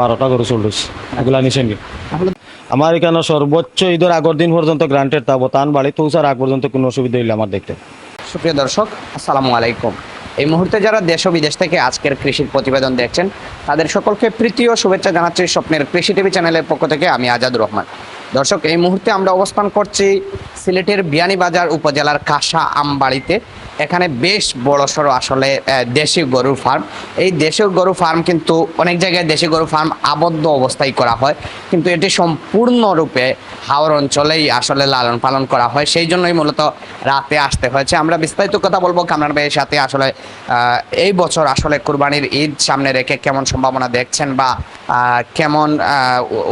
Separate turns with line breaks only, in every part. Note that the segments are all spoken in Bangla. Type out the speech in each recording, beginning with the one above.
বারোটা গরু চল্লিশ। এগুলা নিছেন কি? আমার এখানে সর্বোচ্চ ঈদের আগের দিন পর্যন্ত গ্রান্টেড থাকব তান বাড়ি পৌঁছার আগ পর্যন্ত কোনো অসুবিধা হইলে আমার দেখতে।
সুপ্রিয় দর্শক আসসালামু আলাইকুম। এই মুহূর্তে যারা দেশ ও বিদেশ থেকে আজকের কৃষির প্রতিবেদন দেখছেন, তাদের সকলকে প্রীতি ও শুভেচ্ছা জানাচ্ছি স্বপ্নের কৃষি টিভি চ্যানেলের পক্ষ থেকে আমি আজাদুর রহমান। দর্শক, এই মুহূর্তে আমরা অবস্থান করছি সিলেটের বিয়ানীবাজার উপজেলার কাঁসা আমবাড়িতে। এখানে বেশ বড় সড়ো আসলে দেশি গরুর ফার্ম এই দেশি গরু ফার্ম কিন্তু অনেক জায়গায় দেশি গরু ফার্ম আবদ্ধ অবস্থায় করা হয়। কিন্তু এটি সম্পূর্ণরূপে হাওর অঞ্চলেই আসলে লালন পালন করা হয়। সেই জন্যই মূলত রাতে আসতে হয়েছে। আমরা বিস্তারিত কথা বলব কামরান ভাইয়ের সাথে আসলে এই বছর আসলে কুরবানির ঈদ সামনে রেখে কেমন সম্ভাবনা দেখছেন বা কেমন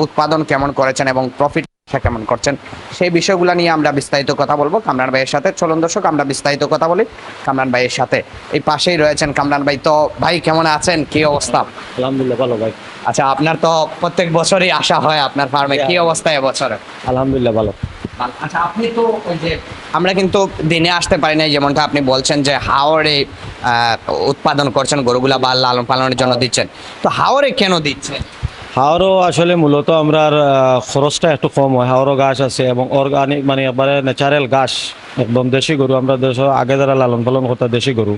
উৎপাদন কেমন করেছেন এবং প্রফিট কেমন করছেন? সেই বিষয়গুলো নিয়ে আমরা বিস্তারিত কথা বলব। কামরান ভাইয়ের সাথে। চলুন দর্শক আমরা বিস্তারিত কথা বলি কামরান ভাইয়ের সাথে। এই পাশেই রয়েছেন কামরান ভাই। তো ভাই কেমন আছেন? কি অবস্থা?
আলহামদুলিল্লাহ ভালো ভাই।
আচ্ছা আপনার তো প্রত্যেক বছরই আসা হয় আপনার ফার্মে কি অবস্থা এবছর
আলহামদুলিল্লাহ ভালো।
আচ্ছা আপনি তো ওই যে আমরা কিন্তু দিনে আসতে পারি নাই যেমনটা আপনি বলছেন যে হাওড়ে আহ, উৎপাদন করছেন গরুগুলা বা লালন পালনের জন্য দিচ্ছেন। তো হাওড়ে কেন দিচ্ছেন?
হাওরও আসলে মূলত আমরা খরচটা একটু কম হয়। হাওরও গাছ আছে এবং অর্গানিক মানে একবারে ন্যাচারাল গাছ একদম দেশি গরু। আমরা দেশ আগে যারা লালন পালন করতে দেশি গরু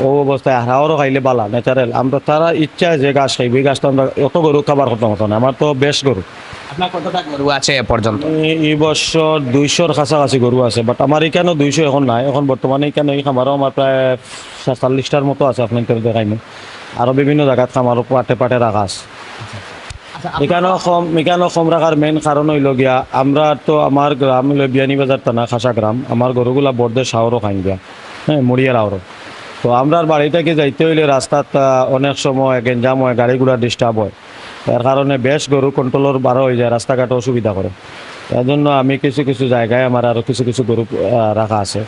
ও অবস্থায় হাওরও খাইলে বালা ন্যাচারাল আমরা তারা ইচ্ছা যে গাছ খাইবে এই গাছটা আমরা অত গরু খাবার করতে মতো না। আমার তো বেশ গরু।
আপনার কতটা গরু আছে পর্যন্ত?
এই- এই বছর দুইশোর কাছাকাছি গরু আছে বাট আমার এখানেও দুইশো এখন নাই। এখন বর্তমানে এখানে এই খামারও আমার প্রায় সাতচল্লিশটার মতো আছে আপনার দেখাইনি। আরও বিভিন্ন জায়গাত খামারও পাটে পাটে রাখা আছে। রাখার মেইন কারণ হইল গিয়া আমরা তো আমার গ্রাম হইল বিয়ানীবাজার টানা খাসা গ্রাম আমার গরুগুলা বর্দে শাহরও খাই গিয়া হ্যাঁ মুড়িয়ার আওরও তো আমরা বাড়ি থেকে যাইতে হইলে রাস্তাত অনেক সময় গেঞ্জাম হয় গাড়ি ঘোড়া ডিস্টার্ব হয়। তার কারণে বেশ গরু কন্ট্রোলর বারো হয়ে যায় রাস্তাঘাটে অসুবিধা করে তার জন্য আমি কিছু কিছু জায়গায় আমার আরও কিছু কিছু গরু রাখা আছে।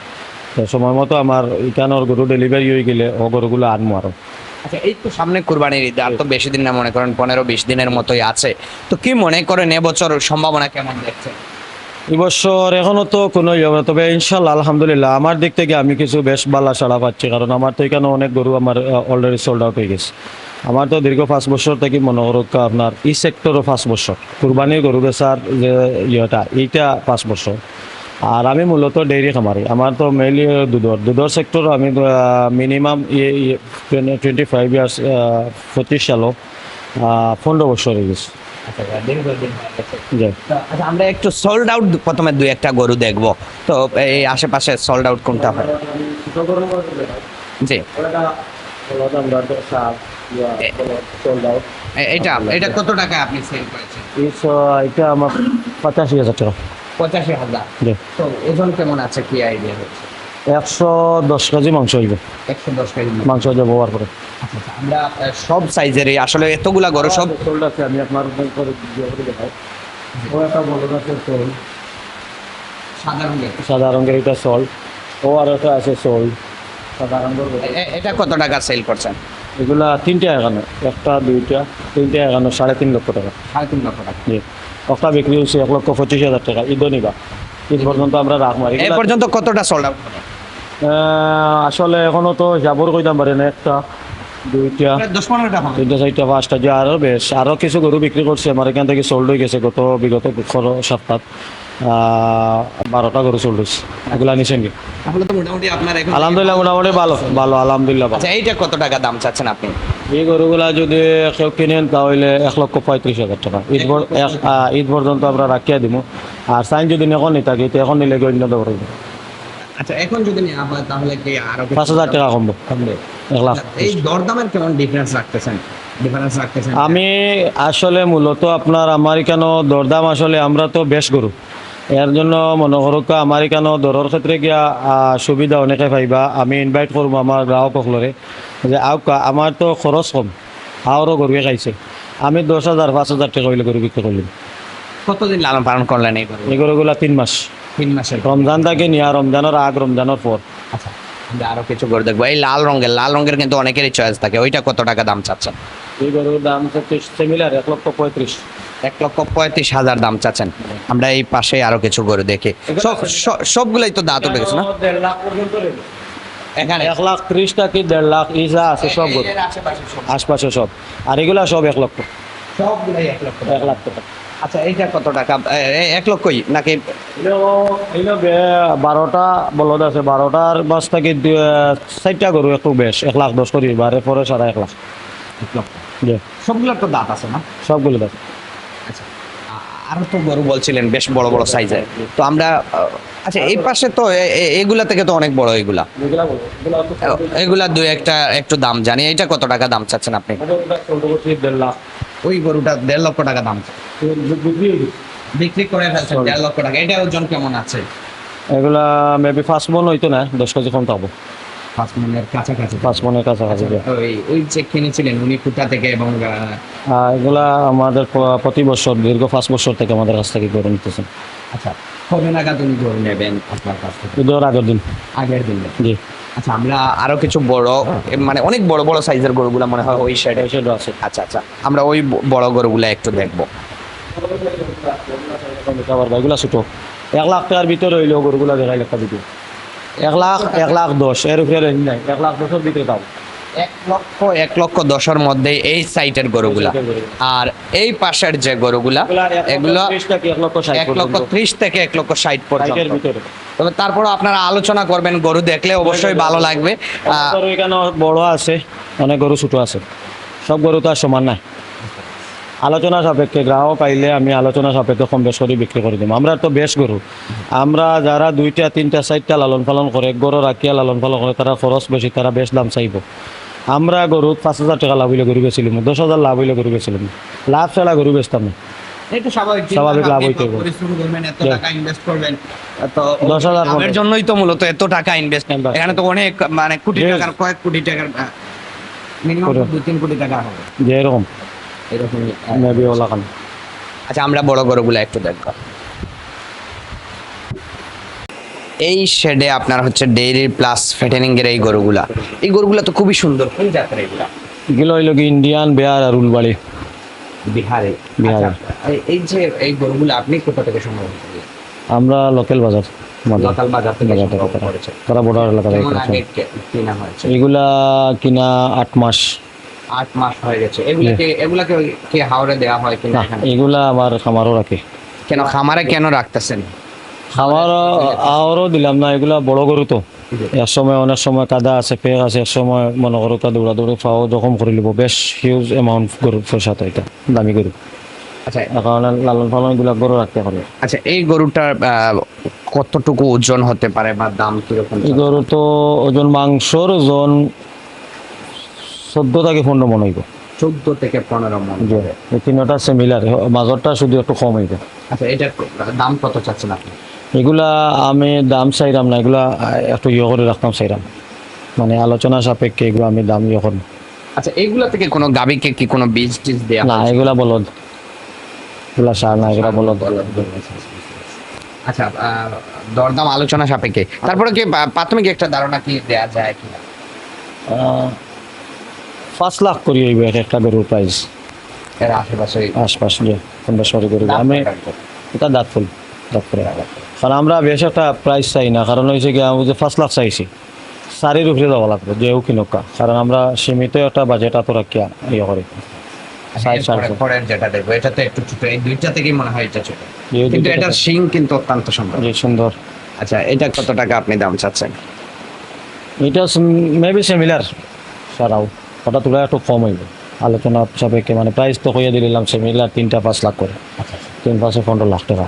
তো সময় মতো আমার এখানোর গরু ডেলিভারি হয়ে গেলে ও গরুগুলো আনব আরও
আচ্ছা এই তো সামনে কুরবানির ঈদ, আর তো বেশি দিন না মনে করেন, পনেরো বিশ দিনের মতোই আছে। তো কি মনে করেন, এবছর সম্ভাবনা কেমন দেখছেন?
এবছর এখনও তো কোনো ইয়ে না। তবে ইনশাল্লাহ আলহামদুলিল্লাহ, আমার দিক থেকে আমি কিছু বেশ বালা সাড়া পাচ্ছি, কারণ আমার তো এখানে অনেক গরু আমার অলরেডি সোল্ড আউট হয়ে গেছে। আমার তো দীর্ঘ পাঁচ বছর থেকে মনে করুক আপনার ই সেক্টরও পাঁচ বছর। কুরবানির গরু বেচার যে ইয়েটা, এইটা পাঁচ বছর। আর আমি মূলত ডেইরি খামারি। আমার তো মেইনলি দুধর দুধর সেক্টরও আমি মিনিমাম টোয়েন্টি ফাইভ ইয়ার্স পঁচিশ সালও পনেরো বছর হয়ে গেছে।
আচ্ছা আমরা একটু সোল্ড আউট প্রথমে দুই একটা গরু দেখব। তো এই আশেপাশে সোল্ড আউট কোনটা হয়? জি। এটা এটা কত টাকা আপনি সেল করেছেন?
এটা আমার পঁচাশি হাজার টাকা।
পঁচাশি হাজার।
জি।
তো ওজন কেমন আছে কি আইডিয়া হচ্ছে
একশো দশ কেজি মাংস হইবে।
একশো দশ কেজি
মাংস। ব্যবহার করে।
আমরা আহ, সব সাইজেরই আসলে এতগুলা গরু সব
সোল্ড আছে আমি আপনার করে দেখাই। ও একটা বড় আছে সোল
সাদা রঙের।
সাদা রঙের এটা সোল ও আর একটা আছে সোল সাদা রঙের
এটা কত টাকা সেল করছেন?
এগুলা তিনটে এখানে একটা দুইটা তিনটে এখানে সাড়ে তিন লক্ষ টাকা।
সাড়ে তিন লক্ষ টাকা।
জি। একটা বিক্রি হচ্ছে এক লক্ষ পঁচিশ হাজার টাকা। ঈদ নিবা। ঈদ পর্যন্ত আমরা রাখ মারি।
এ পর্যন্ত কতটা সোল্ড আউট
আহ, আসলে এখনও তো যাবর কইতাম পারি না একটা। দুইটা।
দশ পনেরোটা হবে
তিনটা চারটা পাঁচটা যে আরও বেশ। আরও কিছু গরু বিক্রি করছে আমার এখান থেকে সোল্ড হয়ে গেছে গত বিগত সপ্তাহ। বারোটা গরু সোল্ড হয়েছে। এগুলা নিছেন কি? আলহামদুলিল্লাহ মোটামুটি ভালো ভালো আলহামদুলিল্লাহ
আচ্ছা এইটা কত টাকা দাম চাচ্ছেন আপনি?
এই গরুগুলা যদি কেউ কিনেন তাহলে এক লক্ষ পঁয়ত্রিশ হাজার টাকা। ঈদ ঈদ পর্যন্ত আমরা রাখিয়া দিব আর সাইন যদি এখন নিতে থাকি তো এখন নিলে গণ্য দেবো
আচ্ছা এখন যদি তাহলে কি আরও
পাঁচ হাজার টাকা কমবো? এক লাখ।
এই দরদামের কেমন ডিফারেন্স রাখতেছেন? ডিফারেন্স রাখতেছেন
আমি আসলে মূলত আপনার আমার এখানেও দরদাম আসলে আমরা তো বেশ গরু। এর জন্য মনে করুক আমার এখানেও দরের ক্ষেত্রে গিয়া সুবিধা অনেকে পাইবা। আমি ইনভাইট করব আমার গ্রাহকসকলরে যে আউকা আমার তো খরচ কম। আরও গরুয়ে খাইছে। আমি দশ হাজার পাঁচ হাজার টাকা হইলে গরু বিক্রি করলাম
কতদিন লালন পালন করলেন এই
গরুগুলা তিন মাস।
তিন মাসের
রমজান থেকে নিয়া রমজানের আগ রমজানের পর।
আচ্ছা আমরা আরও কিছু গরু দেখব। এই লাল রঙের লাল রঙের কিন্তু অনেকেরই চয়েস থাকে। ওইটা কত টাকা দাম চাচ্ছেন?
এই গরুর দাম হচ্ছে সিমিলার এক লক্ষ পঁয়ত্রিশ।
এক লক্ষ পঁয়ত্রিশ হাজার দাম চাচ্ছেন। আমরা এই পাশে আরও কিছু গরু দেখি। সব- সব- সবগুলাই তো দাঁত উঠে গেছে না?
দেড় লাখ পর্যন্ত
এখানে?
এক লাখ ত্রিশ টাকি দেড় লাখ? ইসা আছে সব গরু।
আশপাশে সব।
আর এগুলা সব এক লক্ষ।
সবগুলাই এক লক্ষ।
এক লাখ টাকা।
আচ্ছা এইটা কত টাকা? এক লক্ষই নাকি?
বারোটা বলদ আছে বারোটার বাস থেকে চারটা গরু একটু বেশ এক লাখ দশ করি বারে পরে সারা এক লাখ।
এক লক্ষ। সবগুলোর তো দাঁত আছে না?
সবগুলো দেখ
আচ্ছা আরও তো গরু বলছিলেন বেশ বড় বড় সাইজের তো আমরা আচ্ছা এই পাশে তো এগুলা থেকে তো অনেক বড় এগুলা। এগুলা দুই একটা একটু দাম জানি। এটা কত টাকা দাম চাচ্ছেন আপনি? ওই গরুটা দেড় লক্ষ টাকা দাম। বিক্রি করে ফেলছেন দেড় লক্ষ টাকা। এটা ওজন কেমন আছে?
এগুলা মেবি ফার্স্ট মন হইতো না দশ কেজি কম
পাঁচ মনের কাছাকাছি।
পাঁচ মনের কাছাকাছি।
ওই ওই যে কিনেছিলেন উনি থেকে এবং
এগুলা আমাদের প্রতি বছর দীর্ঘ পাঁচ বছর থেকে আমাদের কাছ থেকে করে নিতেছেন
আচ্ছা কবে নাগাদ উনি গরু নেবেন আপনার কাছ থেকে?
আগের দিন।
আগের দিনে।
জি।
আচ্ছা আমরা আরও কিছু বড় মানে অনেক বড় বড় সাইজের গরুগুলা মনে হয় ওই সাইডে
আছে।
আচ্ছা আচ্ছা আমরা ওই বড় গরুগুলা একটু দেখব।
এগুলা ছোটো। এক লাখ টাকার ভিতরে হইল গরুগুলা দেখাইলে একটা ভিডিও এক লাখ এক লাখ দশ এর উপরে রেঞ্জ নাই। এক লাখ দশের ভিতরে দাও।
এক লক্ষ এক লক্ষ দশের মধ্যে এই সাইটের গরুগুলা। আর এই পাশের যে গরুগুলা এগুলো
এক লক্ষ
ত্রিশ থেকে এক লক্ষ ষাট পর্যন্ত।
ভিতরে।
তবে তারপরও আপনারা আলোচনা করবেন গরু দেখলে অবশ্যই ভালো লাগবে।
এখানে বড় আছে অনেক গরু ছোট আছে। সব গরু তো আর সমান নাই। আলোচনা সাপেক্ষে গ্রাহক আইলে আমি আলোচনা সাপেক্ষে কম বেশ করে বিক্রি করে দিম আমরা তো বেশ গরু। আমরা যারা দুইটা তিনটা চারটা লালন পালন করে গরু রাখিয়া লালন পালন করে তারা খরচ বেশি তারা বেশ দাম চাইব। আমরা গরু পাঁচ হাজার টাকা লাভ হইলে গরু বেছিলাম দশ হাজার লাভ হইলে গরু বেছিলাম লাভ ছাড়া গরু বেচতাম না।
এটা স্বাভাবিক
স্বাভাবিক লাভ হইতে
পরিশ্রম করবেন এত টাকা ইনভেস্ট করবেন তো
দশ হাজার
লাভের জন্যই তো মূলত এত টাকা ইনভেস্ট এখানে তো অনেক মানে কোটি টাকার কয়েক কোটি টাকার মিনিমাম
করে।
দুই তিন কোটি টাকা হবে।
যে এরকম।
এরকম
মেবি ওলা খান
আচ্ছা আমরা বড় গরুগুলো একটু দেখব। এই শেডে আপনার হচ্ছে ডেইরি প্লাস ফেটেনিং এর এই গরুগুলা। এই গরুগুলা তো খুবই সুন্দর কোন জাতের এগুলা?
এগুলো হইল কি ইন্ডিয়ান বিহার আর উলবাড়ি।
বিহারে।
বিহারে।
আচ্ছা, এই- যে এই গরুগুলো আপনি কোথা থেকে সংগ্রহ করলেন
আমরা লোকাল বাজার
লোকাল বাজার থেকে সংগ্রহ করেছেন।
তারা বর্ডার এলাকা থেকে
কেমন
করেছে।
আগে কে- কেনা হয়েছে?
এগুলা কিনা আট মাস।
আট মাস হয়ে গেছে। এগুলাকে এগুলাকে কি হাওড়ে দেওয়া হয় কিনা
এগুলা আমার খামারও রাখে।
কেন খামারে কেন রাখতেছেন?
খামারও আরও দিলাম না এগুলা বড় গরু তো। এক সময় অনেক সময় কাদা আছে পেক আছে এক সময় মনে করো তা দৌড়া দৌড়ি পাও জখম করে লিব বেশ হিউজ এমাউন্ট গরু পয়সা তো এটা দামি গরু
আচ্ছা
কারণে লালন পালন এগুলা গরু রাখতে হবে
আচ্ছা এই গরুটার কতটুকু ওজন হতে পারে বা দাম কীরকম
এই গরু তো ওজন মাংসর ওজন চোদ্দ থেকে পনেরো মন হইব
চোদ্দ থেকে পনেরো মন
এই তিনটা সিমিলার মাঝরটা শুধু একটু কম হইবে
আচ্ছা এটা দাম কত চাচ্ছেন আপনি
এগুলা আমি দাম চাইরাম না এগুলা একটু ইয়ে করে রাখতাম চাইরাম। মানে আলোচনা সাপেক্ষে এগুলো আমি দাম ইয়ে করব
আচ্ছা এইগুলা থেকে কোনো গাবিকে কি কোনো বীজ টিজ দেওয়া
না এগুলা বলদ। এগুলা সার না এগুলা বলদ।
আচ্ছা দরদাম আলোচনা সাপেক্ষে। তারপরে কি প্রাথমিক একটা ধারণা কি দেওয়া যায় কি
আহ, পাঁচ লাখ করি হইবে এক একটা গরুর প্রাইস
এর আশেপাশে
আশপাশ যে করে গরু। আমি এটা দাঁত ফুল। কারণ আমরা বেশ একটা প্রাইস চাই না কারণ হয়েছে কি আমি যে পাঁচ লাখ চাইছি চারির উপরে যাওয়া লাগবে যে যেও কিনুকা কারণ আমরা সীমিত একটা বাজেট এত রাখিয়া ইয়ে করি।
সুন্দর। আচ্ছা এটা কত টাকা আপনি দাম চাচ্ছেন?
এটা মেবি সিমিলার সারাও। ওটা তুলে একটু কম হইব আলোচনা সাপেক্ষে মানে প্রাইস তো কইয়া দিলাম সিমিলার তিনটা পাঁচ লাখ করে। তিন পাঁচে পনেরো লাখ টাকা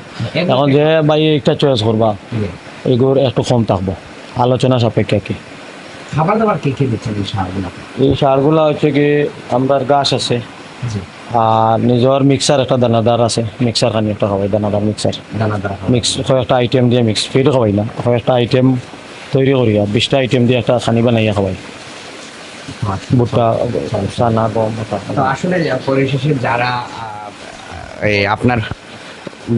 এখন যে ভাই একটা চয়েস করবা এগুলোর একটু কম থাকব। আলোচনা সাপেক্ষে কি?
খাবার দাবার কি কি দিচ্ছেন এই সারগুলো
এই সারগুলা হচ্ছে কি আমার গাছ আছে। আর নিজের মিক্সার একটা দানাদার আছে। মিক্সার খানি একটা খাওয়াই দানাদার মিক্সার
দানাদার
মিক্স কয়েকটা আইটেম দিয়ে মিক্স ফির খাওয়াই না। কয়েকটা আইটেম তৈরি করিয়া বিশটা আইটেম দিয়ে একটা খানি বানাইয়া খাওয়াই ভুট্টা চানা গম
আসলে পরিশেষে যারা এই আপনার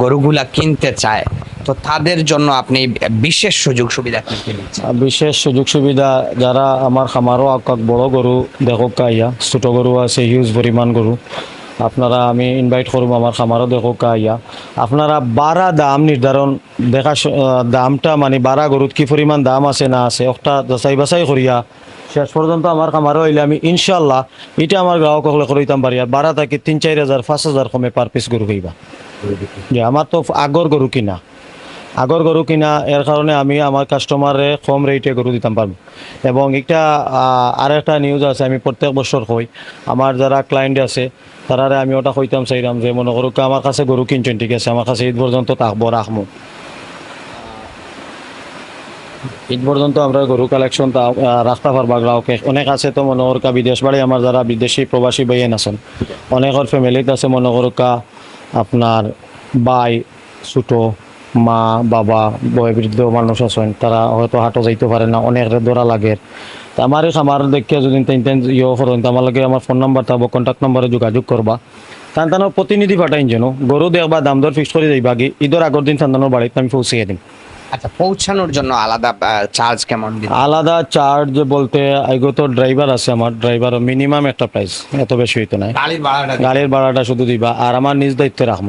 গরুগুলা কিনতে চায়, তো তাদের জন্য আপনি বিশেষ সুযোগ সুবিধা
বিশেষ সুযোগ সুবিধা, যারা আমার খামারও আকাক বড় গরু, দেখক আইয়া, ছোট গরু আছে হিউজ পরিমাণ গরু, আপনারা আমি ইনভাইট করব আমার খামারও দেখক আইয়া। আপনারা বাড়া দাম নির্ধারণ, দেখা দামটা মানে বাড়া গরুত কি পরিমাণ দাম আছে না আছে একটা যাচাই বাছাই করিয়া শেষ পর্যন্ত আমার খামারও হইলে আমি ইনশাল্লাহ এটা আমার গ্রাহক হলে করিতাম পারি, আর বারা থাকি তিন, চার হাজার, পাঁচ হাজার কমে পার পিস গরু খাইবা। যে আমার তো আগর গরু কিনা। আগর গরু কিনা, এর কারণে আমি আমার কাস্টমারে কম রেটে গরু দিতাম পারব। এবং একটা আর একটা নিউজ আছে, আমি প্রত্যেক বছর কই, আমার যারা ক্লায়েন্ট আছে, তারারে আমি ওটা কইতাম চাইলাম যে মনে করুক আমার কাছে গরু কিনছেন, ঠিক আছে, আমার কাছে ঈদ পর্যন্ত থাকব রাখব ঈদ পর্যন্ত আমরা গরু কালেকশন রাখতে পারবা গ্রাহকে অনেক আছে তো মনে করকা বিদেশ বাড়ি, আমার যারা বিদেশি প্রবাসী বইয়েন আছেন, অনেকের ফ্যামিলিত আছে মনে করকা আপনার বাই, ছোটো মা, বাবা, বয়বৃদ্ধ মানুষ আছেন, তারা হয়তো হাঁটো যাইতে পারে না, অনেক দৌড়া লাগে। আমার এই দেখে যদি ইয়ে করেন আমার লাগে আমার ফোন নাম্বার থাকব কন্ট্যাক্ট নাম্বারে যোগাযোগ করবা। তান্তানোর প্রতিনিধি পাঠাইন যেন, গরু দেখবা দাম দর ফিক্স করে যাইবা কি ঈদের আগর দিন তান্তানোর বাড়িতে আমি পৌঁছিয়ে দিম।
আচ্ছা পৌঁছানোর জন্য আলাদা চার্জ কেমন
আলাদা চার্জ বলতে আইগো তো ড্রাইভার আছে আমার ড্রাইভার মিনিমাম একটা প্রাইস এত বেশি হইতো না।
গাড়ির ভাড়াটা
শুধু দিবা আর আমার নিজ দায়িত্বে রাখব।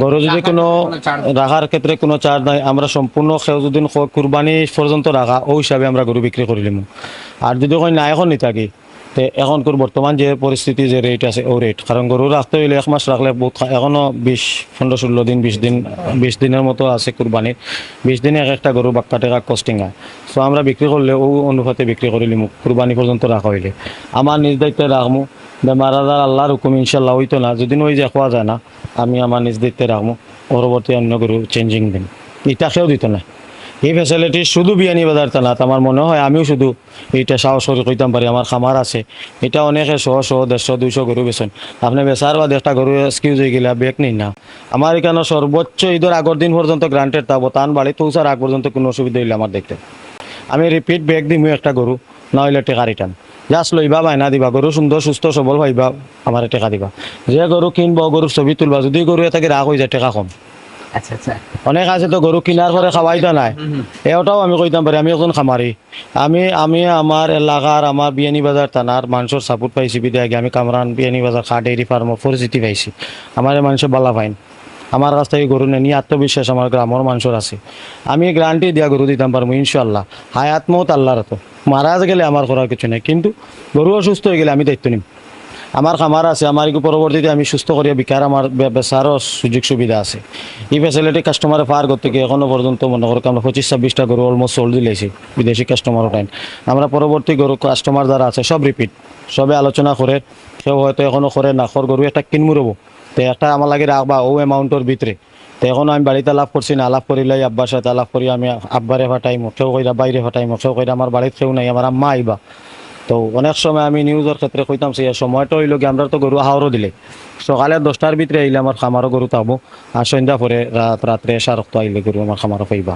গরু যদি কোনো রাখার ক্ষেত্রে কোনো চার্জ নাই আমরা সম্পূর্ণ ক- কুরবানি পর্যন্ত রাখা ওই হিসাবে আমরা গরু বিক্রি করিলিম আর যদি কই না এখন নি থাকি তে এখনকার বর্তমান যে পরিস্থিতি যে রেট আছে, ও রেট কারণ গরু রাখতে হইলে এক মাস রাখলে বহুত এখনও বিশ, পনেরো, ষোলো দিন, বিশ দিন, বিশ দিনের মতো আছে কুরবানির। বিশ দিনে এক একটা গরু বাক্কা টাকা কস্টিং হয়। সো আমরা বিক্রি করলে ও অনুপাতে বিক্রি করিলিম কুরবানি পর্যন্ত রাখা হইলে। আমার নিজ দায়িত্বে রাখব বেমার আজার আল্লাহর হুকুম ইনশাল্লাহ হইতো না। যদি ওই যে খোয়া যায় না, আমি আমার নিজ দায়িত্বে রাখব পরবর্তী অন্য গরু চেঞ্জিং দিন এটা সেও দিত না। এই ফেসিলিটি শুধু বিয়ানি বাজার না আমার মনে হয় আমিও শুধু এইটা সাহস করে কইতাম পারি, আমার খামার আছে। এটা অনেকে শো শো, দেড়শো, দুইশো গরু বেছেন আপনি বেচার বা একটা গরু এক্সকিউজ হয়ে গেলে বেক নিন না। আমার এখানে সর্বোচ্চ ঈদের আগর দিন পর্যন্ত গ্রান্টেড থাকব তান বাড়ি পৌঁছার আগ পর্যন্ত কোনো অসুবিধা হইলে আমার দেখতে। আমি রিপিট ব্যাগ দিমু একটা গরু, না হইলে টেকা রিটার্ন জাস্ট লইবা বাইনা দিবা, গরু সুন্দর, সুস্থ, সবল ভাইবা আমার টেকা দিবা। যে গরু কিনবো, গরুর ছবি তুলবা, যদি গরু এটাকে রাগ হয়ে যায়, টেকা কম।
আচ্ছা আচ্ছা।
অনেক আছে তো গরু কিনার পরে খাওয়াইতো নাই। এটাও আমি কইতাম পারি আমি এখন খামারি। আমি আমি আমার এলাকার আমার বিয়ানি বাজার থানার মানুষের সাপোর্ট পাইছি বিদায় আমি কামরান বিয়ানি বাজার খা ডেইরি ফার্মর পরিচিতি পাইছি। আমার মানুষের বালা পাইন আমার কাছ থেকে গরু নেই আত্মবিশ্বাস আমার গ্রামের মানুষের আছে। আমি গ্যারান্টি দিয়া গরু দিতাম পারব ইনশাল্লাহ হায়াত মত আল্লাহর তো মারা গেলে আমার করার কিছু নেই। কিন্তু গরু অসুস্থ হয়ে গেলে আমি দায়িত্ব নিম। আমার খামার আছে, আমার পরবর্তীতে আমি সুস্থ করিয়া বিকার আমার বেচারও সুযোগ সুবিধা আছে। এই ফ্যাসিলিটি কাস্টমারে পার করতে গিয়ে এখনও পর্যন্ত মনে করো আমরা পঁচিশ ছাব্বিশটা গরু অলমোস্ট সোল দিলেছি বিদেশি কাস্টমারও টাইম আমরা পরবর্তী গরু কাস্টমার যারা আছে, সব রিপিট সবে আলোচনা করে, কেউ হয়তো এখনও করে না খর গরু একটা কিনমু রবো। তো একটা আমার লাগে রাখবা ও অ্যামাউন্টের ভিতরে। তো এখনও আমি বাড়িতে লাভ করছি না, লাভ করিলে আব্বার সাথে লাভ করি, আমি আব্বারে ফাটাইমো, কেউ কইরা বাইরে ফাটাইমো, কেউ কইরা আমার বাড়িতে কেউ নাই, আমার আম্মা আইবা। তো অনেক সময় আমি নিউজের ক্ষেত্রে কইতাম সেই সময়টা হইল কি আমরা তো গরু হাওড়ও দিলে। সকালে দশটার ভিতরে আইলে আমার খামারও গরু থাকব আর সন্ধ্যা পরে রাত রাত্রে সারক্ত আইলে গরু আমার খামারও পাইবা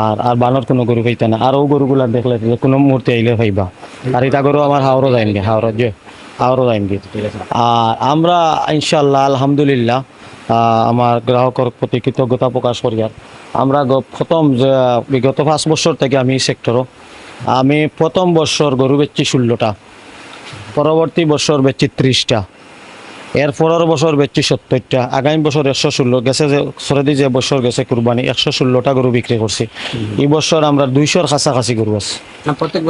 আর আর বানর কোনো গরু পাইতে না আর ও গরুগুলা দেখলে কোনো মুহূর্তে আইলে পাইবা আর এটা গরু আমার হাওড়ও যাইনগে হাওড় যে হাওড়ও যাইনগে আর আমরা ইনশাল্লাহ আলহামদুলিল্লাহ আমার গ্রাহকের প্রতি কৃতজ্ঞতা প্রকাশ করি। আর আমরা প্রথম বিগত পাঁচ বছর থেকে আমি সেক্টরও আমি প্রথম বছর গরু বেচছি ষোলোটা পরবর্তী বছর বেচছি ত্রিশটা এর পরের বছর বেচছি সত্তরটা আগামী বছর একশো ষোলো গেছে যে সরেদি যে বছর গেছে কুরবানি একশো ষোলোটা গরু বিক্রি করছি। এই বছর আমরা দুইশোর কাছাকাছি গরু আছে।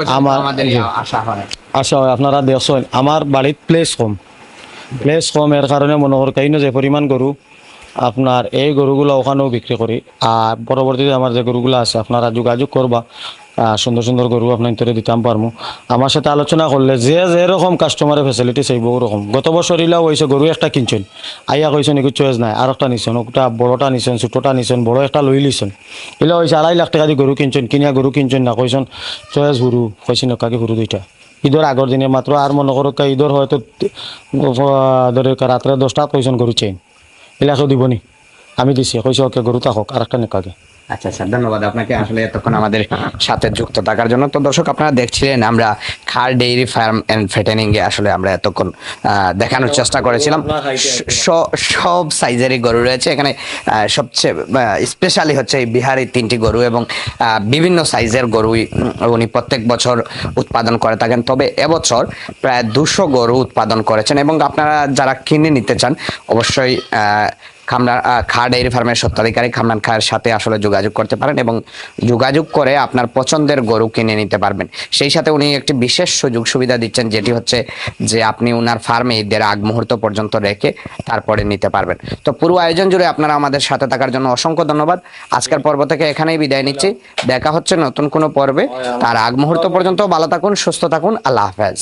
আমার-
আশা হয়।
আপনারা দেখছেন আমার বাড়িত প্লেস কম। প্লেস কম এর কারণে মনে করি কাইনো যে পরিমাণ গরু আপনার এই গরুগুলো ওখানেও বিক্রি করি আর পরবর্তীতে আমার যে গরুগুলো আছে আপনারা যোগাযোগ করবা সুন্দর সুন্দর গরু আপনার ভিতরে দিতাম পারব আমার সাথে আলোচনা করলে যে যেরকম কাস্টমারের ফেসিলিটি চাইব ওরকম গত বছর ইলাও হয়েছে গরু একটা কিনছেন। আইয়া কইছেন, একটু চয়েস নাই আর একটা নিছেন, ওটা বড়টা নিছেন, ছোটটা নিছেন, বড় একটা লই লিছেন। ইলা হয়েছে আড়াই লাখ টাকা দিয়ে গরু কিনছেন, কিনিয়া গরু কিনছেন না। কইছেন চয়েস গরু। কইছেন কাকে গরু দুইটা? ঈদের আগর দিনে মাত্র আর মনে করো ঈদের হয়তো ধরে রাত্রে দশটাত কইছেন গরু চেইন এলাকাও দিবনি। আমি দিছি কইছে ওকে গরু থাকক আর একটা নেকাকে।
আচ্ছা আচ্ছা ধন্যবাদ আপনাকে। আসলে এতক্ষণ আমাদের সাথে যুক্ত থাকার জন্য। তো দর্শক, আপনারা দেখছিলেন আমরা খার ডেইরি ফার্ম এন্ড ফেটেনিং এ আসলে আমরা এতক্ষণ দেখানোর চেষ্টা করেছিলাম। সব সাইজেরই গরু রয়েছে। এখানে সবচেয়ে স্পেশালি হচ্ছে এই বিহারি তিনটি গরু এবং বিভিন্ন সাইজের গরুই উনি প্রত্যেক বছর উৎপাদন করে থাকেন। তবে এবছর প্রায় দুশো গরু উৎপাদন করেছেন এবং আপনারা যারা কিনে নিতে চান, অবশ্যই আহ, খামরা খা ডেয়ারি ফার্মের সত্ত্বাধিকারী খামরান খায়ের সাথে আসলে যোগাযোগ করতে পারেন এবং যোগাযোগ করে আপনার পছন্দের গরু কিনে নিতে পারবেন। সেই সাথে উনি একটি বিশেষ সুযোগ সুবিধা দিচ্ছেন যেটি হচ্ছে যে আপনি উনার ফার্মে ঈদের আগ মুহূর্ত পর্যন্ত রেখে তারপরে নিতে পারবেন। তো পুরো আয়োজন জুড়ে আপনারা আমাদের সাথে থাকার জন্য অসংখ্য ধন্যবাদ। আজকের পর্ব থেকে এখানেই বিদায় নিচ্ছি। দেখা হচ্ছে নতুন কোনো পর্বে। তার আগ মুহূর্ত পর্যন্ত ভালো থাকুন সুস্থ থাকুন। আল্লাহ হাফেজ।